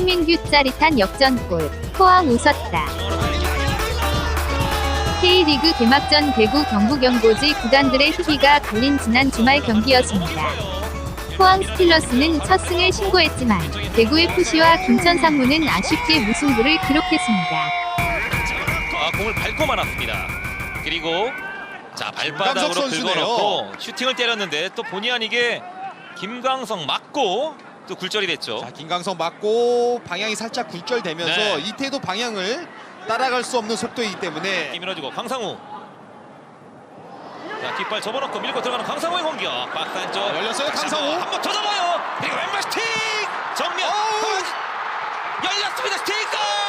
송민규 짜릿한 역전골. 포항 웃었다. K리그 개막전 대구 경북 연고지 구단들의 희비가 걸린 지난 주말 경기였습니다. 포항 스틸러스는 첫 승을 신고했지만 대구 FC와 김천 상무는 아쉽게 무승부를 기록했습니다. 아, 공을 밟고 말았습니다. 그리고 자 발바닥으로 김광석 선수네요. 긁어놓고 슈팅을 때렸는데 또 본의 아니게 김광석 맞고 또 굴절이 됐죠. 자, 김강성 맞고 방향이 살짝 굴절되면서 네. 이태도 방향을 따라갈 수 없는 속도이기 때문에 밀어주고 강상우. 자 뒷발 접어놓고 밀고 들어가는 강상우의 공격. 박스 안쪽. 열렸어요, 강상우. 한번 더 잡아요. 그리고 왼발 슈팅. 정면. 어우. 열렸습니다. 슈팅 골.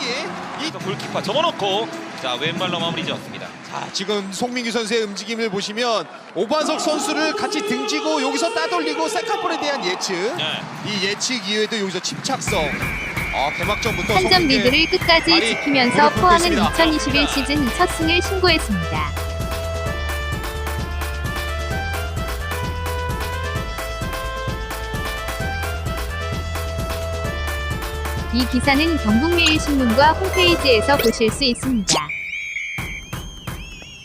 이 슈팅이 이또 골키퍼 접어놓고 자 왼발로 마무리 지었습니다. 자, 지금 송민규 선수의 움직임을 보시면 오반석 선수를 같이 등지고 여기서 따돌리고 세컨볼에 대한 예측 네. 이 예측 이후에도 여기서 침착성 어, 개막전부터 한 점 리드를 끝까지 지키면서 포항은 있습니다. 2021 시즌 첫 승을 신고했습니다. 이 기사는 경북매일신문과 홈페이지에서 보실 수 있습니다.